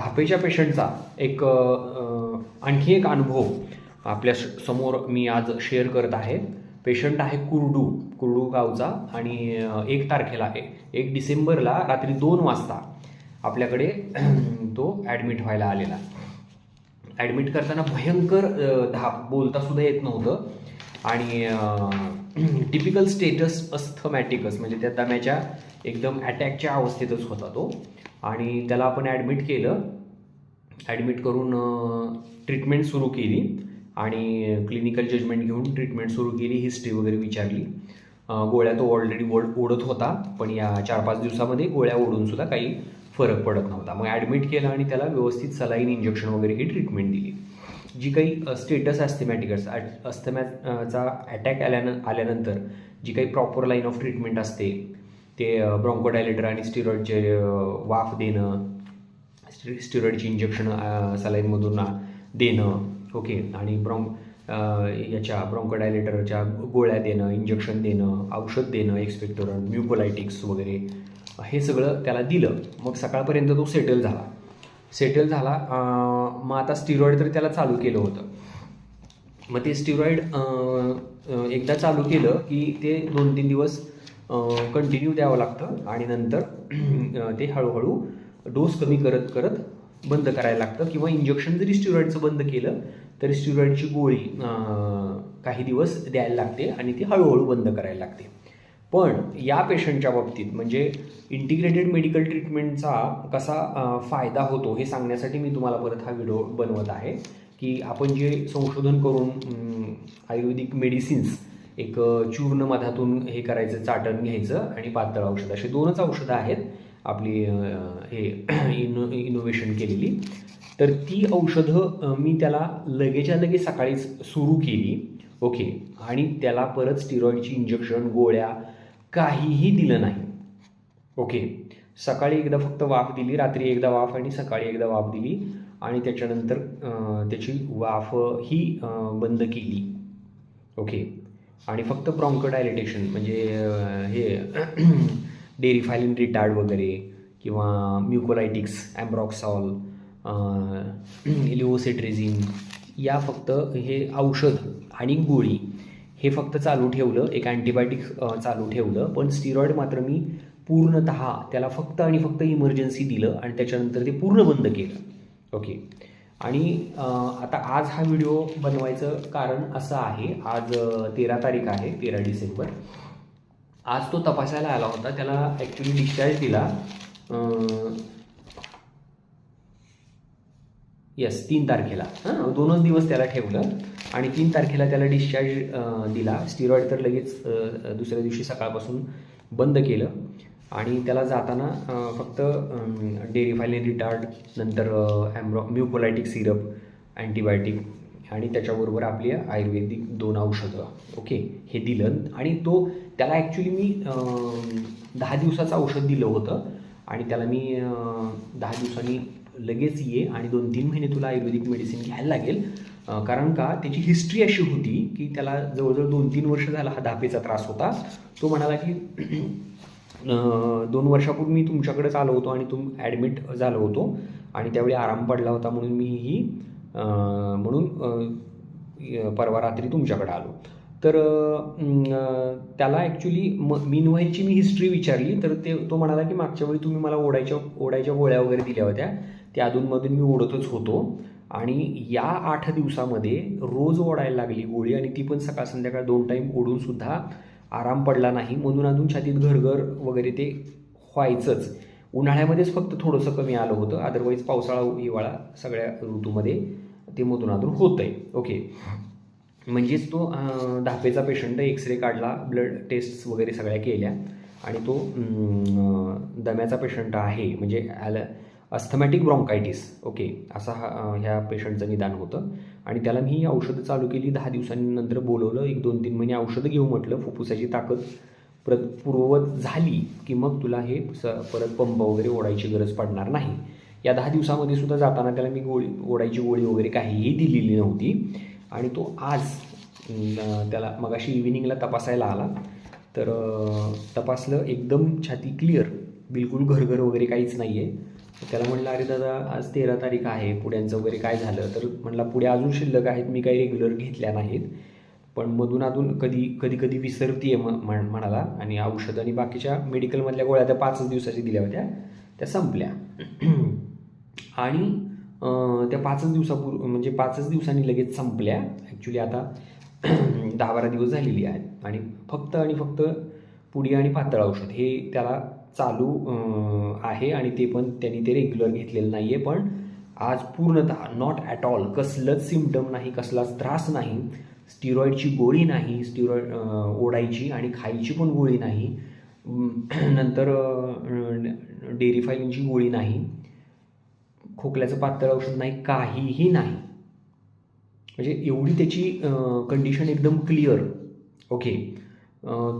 धापेच्या पेशंटचा एक आणखी एक अनुभव आपल्यासमोर मी आज शेअर करत आहे. पेशंट आहे कुर्डू कुर्डू गावचा आणि एक तारखेला आहे. एक डिसेंबरला रात्री दोन वाजता आपल्याकडे तो ॲडमिट व्हायला आलेला. ॲडमिट करताना भयंकर धाप बोलता सुद्धा येत नव्हतं. आणि टिपिकल स्टेटस अस्थमॅटिकस म्हणजे त्या दम्याच्या एकदम अटॅकच्या अवस्थेतच होता तो. आणि त्याला आपण ॲडमिट केलं. ॲडमिट करून ट्रीटमेंट सुरू केली आणि क्लिनिकल जजमेंट घेऊन ट्रीटमेंट सुरू केली हिस्ट्री वगैरे विचारली. गोळ्या तो ऑलरेडी ओढ ओढत होता पण या चार पाच दिवसामध्ये गोळ्या ओढूनसुद्धा काही फरक पडत नव्हता. मग ॲडमिट केलं आणि त्याला व्यवस्थित सलाईन इंजेक्शन वगैरे ही ट्रीटमेंट दिली. जी काही स्टेटस ॲस्थेमॅटिकस अस्थमॅचा अटॅक आल्यानं आल्यानंतर जी काही प्रॉपर लाईन ऑफ ट्रीटमेंट असते ते ब्रॉन्कोडायलेटर आणि स्टिरॉइडचे वाफ देणं स्टि- स्टिरॉइडची इंजेक्शन सलाईनमधून देणं ओके आणि ब्रॉन्क याच्या ब्रॉन्कोडायलेटरच्या गोळ्या देणं इंजेक्शन देणं औषध देणं एक्सपेक्टोरन म्युकोलायटिक्स वगैरे हे सगळं त्याला दिलं. मग सकाळपर्यंत तो सेटल झाला. सेटल झाला मग आता स्टिरॉइड तर त्याला चालू केलं होतं. मग ते स्टिरॉइड एकदा चालू केलं की ते दोन तीन दिवस कंटिन्यू द्यावं लागतं. आणि नंतर ते हळूहळू डोस कमी करत करत बंद करायला लागतं. किंवा इंजेक्शन जरी स्टिरॉईडचं बंद केलं तरी स्टिरॉईडची गोळी काही दिवस द्यायला लागते आणि ती हळूहळू बंद करायला लागते. पण या पेशंटच्या बाबतीत म्हणजे इंटिग्रेटेड मेडिकल ट्रीटमेंटचा कसा फायदा होतो हे सांगण्यासाठी मी तुम्हाला परत हा व्हिडिओ बनवत आहे. की आपण जे संशोधन करून आयुर्वेदिक मेडिसिन्स एक चूर्ण मधातून हे करायचं चाटण घ्यायचं आणि पातळ औषध. असे दोनच औषधं आहेत आपली हे इनो इनोव्हेशन केलेली. तर ती औषधं मी त्याला लगेच्या लगेच सकाळीच सुरू केली. ओके. आणि त्याला परत स्टिरॉईडची इंजेक्शन गोळ्या काहीही दिलं नाही. ओके. सकाळी एकदा फक्त वाफ दिली रात्री एकदा वाफ आणि सकाळी एकदा वाफ दिली आणि त्याच्यानंतर त्याची वाफ ही बंद केली. ओके. आणि फक्त ब्रॉन्कोडायलिटेशन म्हणजे हे डेरीफायलिन रिटार्ड वगैरे किंवा म्युकोलायटिक्स ॲम्ब्रॉक्सॉल लिओसेट्रेझिन या फक्त हे औषध आणि गोळी हे फक्त चालू ठेवलं एक अँटीबायोटिक चालू ठेवलं पण स्टिरॉइड मात्र मी पूर्णत त्याला फक्त आणि फक्त इमर्जन्सी दिलं आणि त्याच्यानंतर ते पूर्ण बंद केलं. ओके आणि आता आज हा व्हिडिओ बनवायचं कारण असं आहे आज तेरा तारीख आहे तेरा डिसेंबर. आज तो तपासायला आला होता त्याला ॲक्च्युली डिस्चार्ज दिला यस तीन तारखेला. हां दोनच दिवस त्याला ठेवलं आणि तीन तारखेला त्याला डिस्चार्ज दिला. स्टिरॉइड तर लगेच दुसऱ्या दिवशी सकाळपासून बंद केलं. आणि त्याला जाताना फक्त डेरिफायलिन रिटार्ड नंतर ॲम्ब्रॉ म्युकोलायटिक सिरप अँटीबायोटिक आणि त्याच्याबरोबर आपली आयुर्वेदिक दोन औषधं ओके हे दिलं. आणि तो त्याला ॲक्च्युली मी दहा दिवसाचं औषध दिलं होतं आणि त्याला मी दहा दिवसांनी लगेच ये आणि दोन तीन महिने तुला आयुर्वेदिक मेडिसिन घ्यायला लागेल. कारण का त्याची हिस्ट्री अशी होती की त्याला जवळजवळ दोन तीन वर्ष झाला हा धापेचा त्रास होता. तो म्हणाला की दोन वर्षापूर्वी मी तुमच्याकडेच आलो होतो आणि तुम ॲडमिट झालो होतो. आणि त्यावेळी आराम पडला होता म्हणून मी ही म्हणून परवा रात्री तुमच्याकडे आलो. तर त्याला ॲक्च्युली म मिनवाईलची मी हिस्ट्री विचारली. तर ते तो म्हणाला की मागच्या वेळी तुम्ही मला ओढायच्या ओढायच्या गोळ्या वगैरे दिल्या होत्या. त्या अधूनमधून मी ओढतच होतो. आणि या आठ दिवसामध्ये रोज ओढायला लागली गोळी आणि ती पण सकाळ संध्याकाळ दोन टाईम ओढूनसुद्धा आराम पडला नाही म्हणून अजून छातीत घरघर वगैरे ते व्हायचंच. उन्हाळ्यामध्येच फक्त थोडंसं कमी आलं होतं अदरवाईज पावसाळा हिवाळा सगळ्या ऋतूमध्ये ते मधून अधून होतं आहे ओके म्हणजेच तो धापेचा पेशंट एक्स रे काढला ब्लड टेस्ट वगैरे सगळ्या केल्या आणि तो दम्याचा पेशंट आहे म्हणजे ॲल अस्थमॅटिक ब्रॉन्कायटिस ओके. असा हा ह्या पेशंटचं निदान होतं. आणि त्याला मी ही औषधं चालू केली. दहा दिवसांनंतर बोलवलं. एक दोन तीन महिने औषधं घेऊ म्हटलं. फुफ्फुसाची ताकद प्र पूर्ववत झाली की मग तुला हे स परत पंप वगैरे ओढायची गरज पडणार नाही. या दहा दिवसामध्ये सुद्धा जाताना त्याला मी गोळी ओढायची गोळी वगैरे काहीही दिलेली नव्हती. आणि तो आज त्याला मगाशी इव्हिनिंगला तपासायला आला. तर तपासलं. एकदम छाती क्लिअर बिलकुल घरघर वगैरे काहीच नाही आहे त्याला म्हटलं अरे दादा आज तेरा तारीख आहे पुड्यांचं वगैरे काय झालं? तर म्हटला पुढे अजून शिल्लक आहेत मी काही रेग्युलर घेतल्या नाहीत पण मधून अजून कधी कधी कधी विसरतीये म म्हण- म्हणाला आणि औषध आणि बाकीच्या मेडिकलमधल्या गोळ्या त्या पाचच दिवसाच्या दिल्या होत्या त्या संपल्या. आणि त्या पाचच दिवसापूर्वी म्हणजे पाचच दिवसांनी लगेच संपल्या. ॲक्च्युली आता दहा बारा दिवस झालेली आहेत आणि फक्त आणि फक्त पुडी आणि पातळ औषध हे त्याला चालू आहे आणि ते पण त्यांनी ते रेग्युलर घेतलेलं नाही आहे पण आज पूर्णतः नॉट ॲट ऑल कसलंच सिमटम नाही कसलाच त्रास नाही. स्टिरॉईडची गोळी नाही स्टिरॉईड ओढायची आणि खायची पण गोळी नाही. नंतर डेअरी गोळी नाही. खोकल्याचं पातळ औषध नाही काहीही नाही. म्हणजे एवढी त्याची कंडिशन एकदम क्लिअर ओके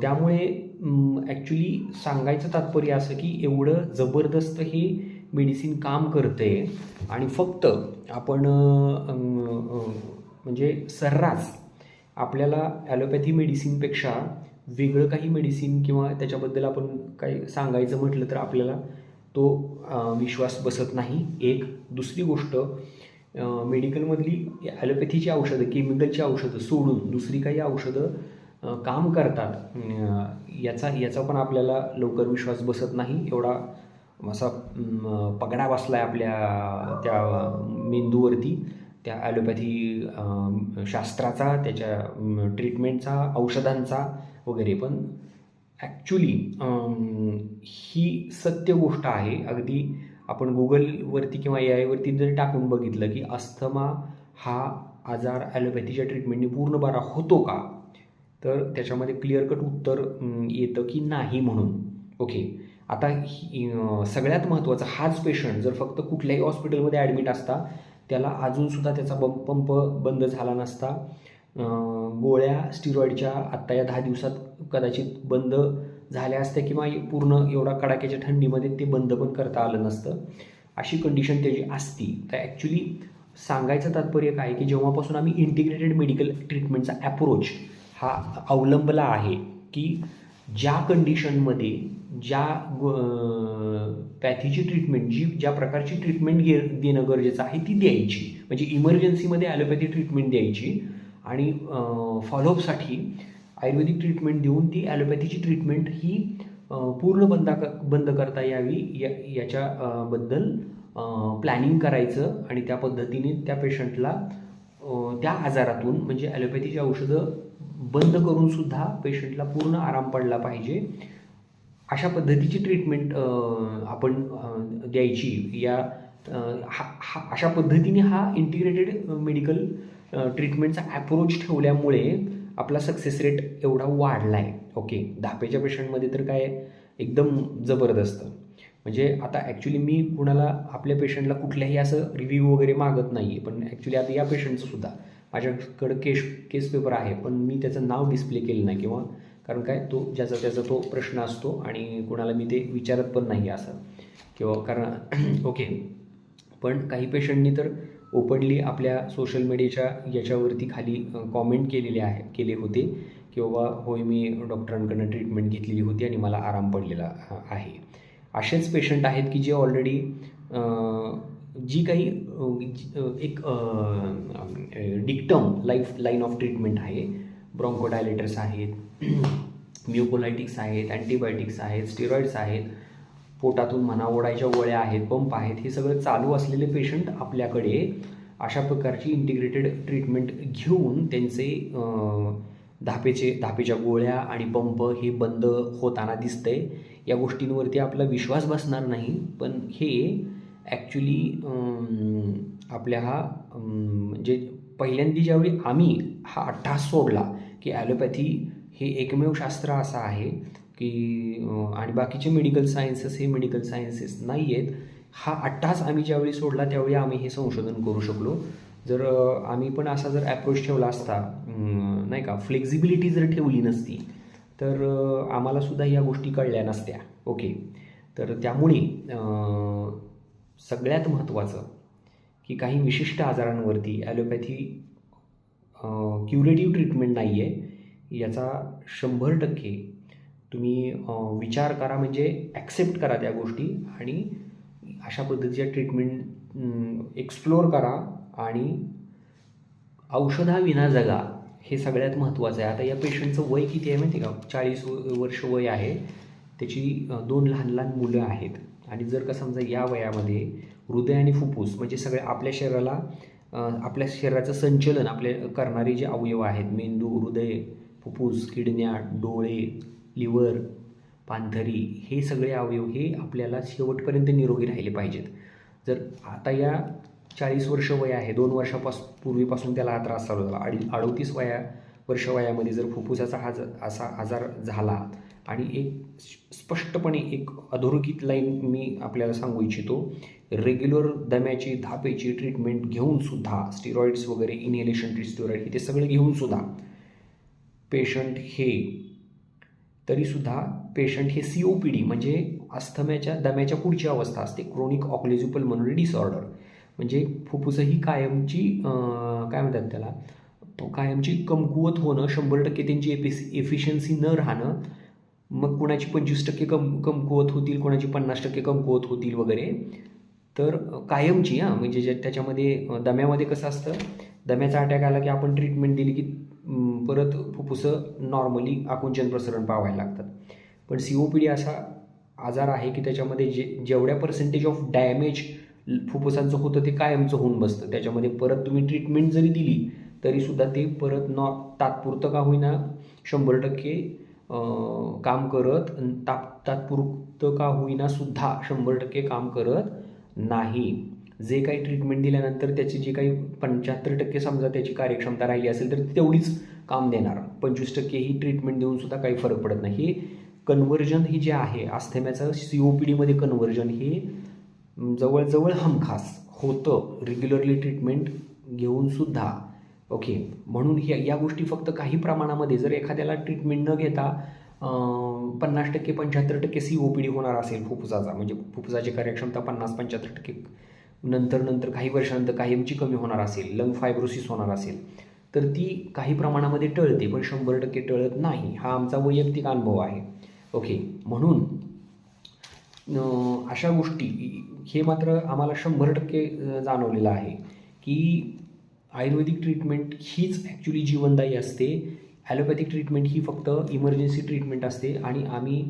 त्यामुळे ॲक्च्युली सांगायचं तात्पर्य असं की एवढं जबरदस्त हे मेडिसिन काम करते आणि फक्त आपण म्हणजे सर्रास आपल्याला ॲलोपॅथी मेडिसिनपेक्षा वेगळं काही मेडिसिन किंवा त्याच्याबद्दल आपण काही सांगायचं म्हटलं तर आपल्याला तो विश्वास बसत नाही. एक. दुसरी गोष्ट मेडिकलमधली ॲलोपॅथीची औषधं केमिकलची औषधं सोडून दुसरी काही औषधं काम करतात. याचा याचा पण आपल्याला लवकर विश्वास बसत नाही. एवढा असा पगडा बसला आहे आपल्या त्या मेंदूवरती. त्या ॲलोपॅथी शास्त्राचा त्याच्या ट्रीटमेंटचा औषधांचा वगैरे पण. ॲक्च्युली ही सत्य गोष्ट आहे. अगदी आपण गुगलवरती किंवा ए आयवरती जर टाकून बघितलं की अस्थमा हा आजार ॲलोपॅथीच्या ट्रीटमेंटने पूर्ण बरा होतो का? तर त्याच्यामध्ये क्लिअर कट उत्तर येतं की नाही म्हणून. ओके आता ही- सगळ्यात महत्त्वाचं हाच पेशंट जर फक्त कुठल्याही हॉस्पिटलमध्ये ॲडमिट असता त्याला अजूनसुद्धा त्याचा बं पंप बंद झाला नसता गोळ्या स्टिरॉईडच्या आत्ता या दहा दिवसात कदाचित बंद झाल्या असत्या किंवा पूर्ण एवढा कडाक्याच्या थंडीमध्ये ते बंद पण करता आलं नसतं. अशी कंडिशन त्याची असती. तर ॲक्च्युली सांगायचं तात्पर्य काय की जेव्हापासून आम्ही इंटिग्रेटेड मेडिकल ट्रीटमेंटचा ॲप्रोच हा अवलंबला आहे की ज्या कंडिशनमध्ये ज्या पॅथीची ट्रीटमेंट जी ज्या प्रकारची ट्रीटमेंट घे देणं गरजेचं आहे ती द्यायची. म्हणजे इमर्जन्सीमध्ये ॲलोपॅथी ट्रीटमेंट द्यायची आणि फॉलोअपसाठी आयुर्वेदिक ट्रीटमेंट देऊन ती ॲलोपॅथीची ट्रीटमेंट ही पूर्ण बंद बंद करता यावी या याच्याबद्दल प्लॅनिंग करायचं आणि त्या पद्धतीने त्या पेशंटला त्या आजारातून म्हणजे ॲलोपॅथीची औषधं बंद करून सुद्धा पेशंटला पूर्ण आराम पडला पाहिजे. अशा पद्धतीची ट्रीटमेंट आपण द्यायची. या हा हा अशा पद्धतीने हा इंटिग्रेटेड मेडिकल ट्रीटमेंटचा ॲप्रोच ठेवल्यामुळे आपला सक्सेस रेट एवढा वाढला आहे ओके धापेच्या पेशंटमध्ये तर काय एकदम जबरदस्त. म्हणजे आता ॲक्च्युली मी कुणाला आपल्या पेशंटला कुठल्याही असं रिव्ह्यू वगैरे मागत नाही पण ॲक्च्युली आता या पेशंटचं सुद्धा. माझ्याकडं केश केस पेपर आहे पण मी त्याचं नाव डिस्प्ले केलं नाही किंवा कारण काय तो ज्याचा त्याचा तो प्रश्न असतो आणि कुणाला मी ते विचारत पण नाही असं. किंवा कारण ओके पण काही पेशंटनी तर ओपनली आपल्या सोशल मीडियाच्या याच्यावरती खाली कॉमेंट केलेले आहे केले होते. की बाबा होय मी डॉक्टरांकडनं ट्रीटमेंट घेतलेली होती आणि मला आराम पडलेला आहे. असेच पेशंट आहेत की जे ऑलरेडी जी काही एक dictum life line of treatment आहे. ब्रॉन्कोडायलेटर्स आहेत म्युकोलायटिक्स आहेत अँटीबायोटिक्स आहेत स्टेरॉइड्स आहेत. पोटातून म्हणा ओढायच्या गोळ्या आहेत पंप आहेत. हे सगळं चालू असलेले पेशंट आपल्याकडे अशा प्रकारची इंटिग्रेटेड ट्रीटमेंट घेऊन त्यांचे धापेचे धापेच्या गोळ्या आणि पंप हे बंद होताना दिसतंय. या गोष्टींवरती आपला विश्वास बसणार नाही. पण हे ॲक्च्युली आपल्या हा म्हणजे पहिल्यांदा ज्यावेळी आम्ही हा अट्टास सोडला की ॲलोपॅथी हे एकमेव शास्त्र असं आहे की आणि बाकीचे मेडिकल सायन्सेस हे मेडिकल सायन्सेस नाही आहेत हा अट्टास आम्ही ज्यावेळी सोडला त्यावेळी आम्ही हे संशोधन करू शकलो. जर आम्ही पण असा जर ॲप्रोच ठेवला असता नाही का फ्लेक्झिबिलिटी जर ठेवली नसती तर आम्हालासुद्धा या गोष्टी कळल्या नसत्या. ओके. तर त्यामुळे सगळ्यात महत्त्वाचं की काही विशिष्ट आजारांवरती ॲलोपॅथी क्युरेटिव्ह ट्रीटमेंट नाही आहे याचा शंभर टक्के तुम्ही विचार करा म्हणजे ॲक्सेप्ट करा त्या गोष्टी आणि अशा पद्धतीच्या ट्रीटमेंट एक्सप्लोअर करा आणि औषधाविना जगा. हे सगळ्यात महत्त्वाचं आहे. आता या पेशंटचं वय किती आहे माहिती आहे का? चाळीस वर्ष वय आहे. त्याची दोन लहान लहान मुलं आहेत. आणि जर का समजा या वयामध्ये हृदय आणि फुफ्फुस म्हणजे सगळ्या आपल्या शरीराला आपल्या शरीराचं संचलन आपले करणारे जे अवयव आहेत मेंदू हृदय फुफ्फुस किडन्या डोळे लिव्हर पांथरी हे सगळे अवयव हे आपल्याला शेवटपर्यंत निरोगी राहिले पाहिजेत. जर आता या चाळीस वर्ष वय आहे. दोन वर्षापास पूर्वीपासून त्याला हा त्रास चालू झाला. अडी अडोतीस वया वर्ष वयामध्ये जर फुफ्फुसाचा हा असा आजार झाला आणि एक स्पष्टपणे एक अधोरेखित लाईन मी आपल्याला सांगू इच्छितो रेग्युलर दम्याची धापेची ट्रीटमेंट घेऊन सुद्धा स्टिरॉइड्स वगैरे इनहेलेशन स्टिरॉइड हे ते सगळं घेऊनसुद्धा पेशंट हे तरीसुद्धा पेशंट हे सी ओ पी डी म्हणजे अस्थम्याच्या दम्याच्या पुढची अवस्था असते. क्रोनिक ऑक्लेज्युपल मनोरी डिसऑर्डर. म्हणजे फुफ्फुसं ही कायमची काय म्हणतात त्याला? कायमची कमकुवत होणं शंभर टक्के त्यांची एफिस एफिशियन्सी न राहणं मग कोणाची पंचवीस टक्के कम कमकुवत होतील कोणाची पन्नास टक्के कमकुवत होतील वगैरे. तर कायमची हां म्हणजे ज्या त्याच्यामध्ये दम्यामध्ये कसं असतं? दम्याचा अटॅक आला की आपण ट्रीटमेंट दिली की परत फुफ्फुसं नॉर्मली आकुंचन प्रसरण पावायला लागतात. पण सी ओ पी डी असा आजार आहे की त्याच्यामध्ये जे जेवढ्या पर्सेंटेज ऑफ डॅमेज फुफ्फुसांचं होतं ते कायमचं होऊन बसतं. त्याच्यामध्ये परत तुम्ही ट्रीटमेंट जरी दिली तरीसुद्धा ते परत नॉ तात्पुरतं का होईना शंभर टक्के काम करत ताप तात्पुरतं का होईना सुद्धा शंभर टक्के काम करत नाही. जे काही ट्रीटमेंट दिल्यानंतर त्याची जी काही पंच्याहत्तर टक्के समजा त्याची कार्यक्षमता राहिली असेल तर ती तेवढीच काम देणार. पंचवीस टक्के ही ट्रीटमेंट देऊन सुद्धा काही फरक पडत नाही. हे कन्व्हर्जन ही जे आहे आस्थेम्याचं सी ओ पी डीमध्ये कन्व्हर्जन हे जवळजवळ हमखास होतं. रेग्युलरली ट्रीटमेंट घेऊनसुद्धा ओके म्हणून ह्या या गोष्टी फक्त काही प्रमाणामध्ये जर एखाद्याला ट्रीटमेंट न घेता पन्नास टक्के पंच्याहत्तर टक्के सी ओ पी डी होणार असेल फुफ्फुसाचा म्हणजे फुफ्फुसाची कार्यक्षमता पन्नास पंच्याहत्तर टक्के नंतर नंतर काही वर्षानंतर कायमची कमी होणार असेल लंग फायब्रोसिस होणार असेल तर ती काही प्रमाणामध्ये टळते पण शंभर टक्के टळत नाही हा आमचा वैयक्तिक अनुभव आहे. ओके म्हणून अशा गोष्टी हे मात्र आम्हाला शंभर टक्के जाणवलेलं आहे की आयुर्वेदिक ट्रीटमेंट हीच ॲक्च्युली जीवनदायी असते. ॲलोपॅथिक ट्रीटमेंट ही फक्त इमर्जन्सी ट्रीटमेंट असते आणि आम्ही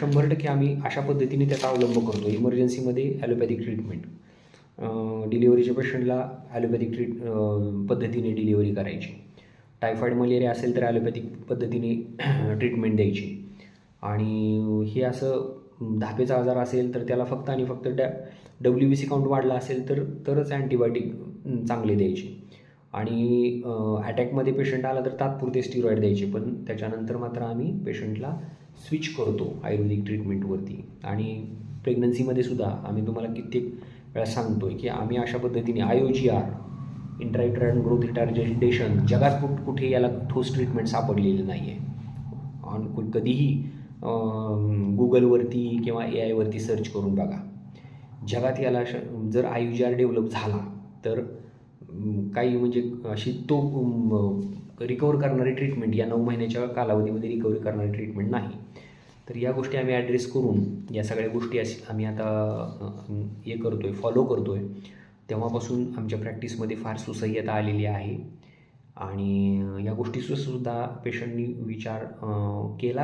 शंभर टक्के आम्ही अशा पद्धतीने त्याचा अवलंब करतो इमर्जन्सीमध्ये ॲलोपॅथिक ट्रीटमेंट डिलिव्हरीच्या पेशंटला ॲलोपॅथिक ट्रीट पद्धतीने डिलिव्हरी करायची. टायफॉईड मलेरिया असेल तर ॲलोपॅथिक पद्धतीने ट्रीटमेंट द्यायची. आणि हे असं धापेचा आजार असेल तर त्याला फक्त आणि फक्त डॅ डब्ल्यू बी सी काउंट वाढला असेल तर तरच अँटीबायोटिक चांगले द्यायचे. आणि अटॅकमध्ये पेशंट आला तर तात्पुरते स्टिरॉईड द्यायचे. पण त्याच्यानंतर मात्र आम्ही पेशंटला स्विच करतो आयुर्वेदिक ट्रीटमेंटवरती आणि प्रेग्नन्सीमध्ये सुद्धा आम्ही तुम्हाला कित्येक वेळा सांगतो आहे की आम्ही अशा पद्धतीने I O G R intrauterine growth retardation जगात कुठ कुठे याला ठोस ट्रीटमेंट सापडलेलं नाही आहे ऑन कधीही गुगलवरती किंवा ए आयवरती सर्च करून बघा. जगात याला श जर I U G R develop झाला तर काही म्हणजे अशी तो रिकवर करणारी ट्रीटमेंट या नऊ महिन्याच्या कालावधीमध्ये रिकवरी करणारी ट्रीटमेंट नाही. तर या गोष्टी आम्ही ॲड्रेस करून या सगळ्या गोष्टी अशी आम्ही आता हे करतो आहे फॉलो करतो आहे तेव्हापासून आमच्या प्रॅक्टिसमध्ये फार सुसह्यता आलेली आहे. आणि या गोष्टीसुद्धा पेशंटनी विचार केला.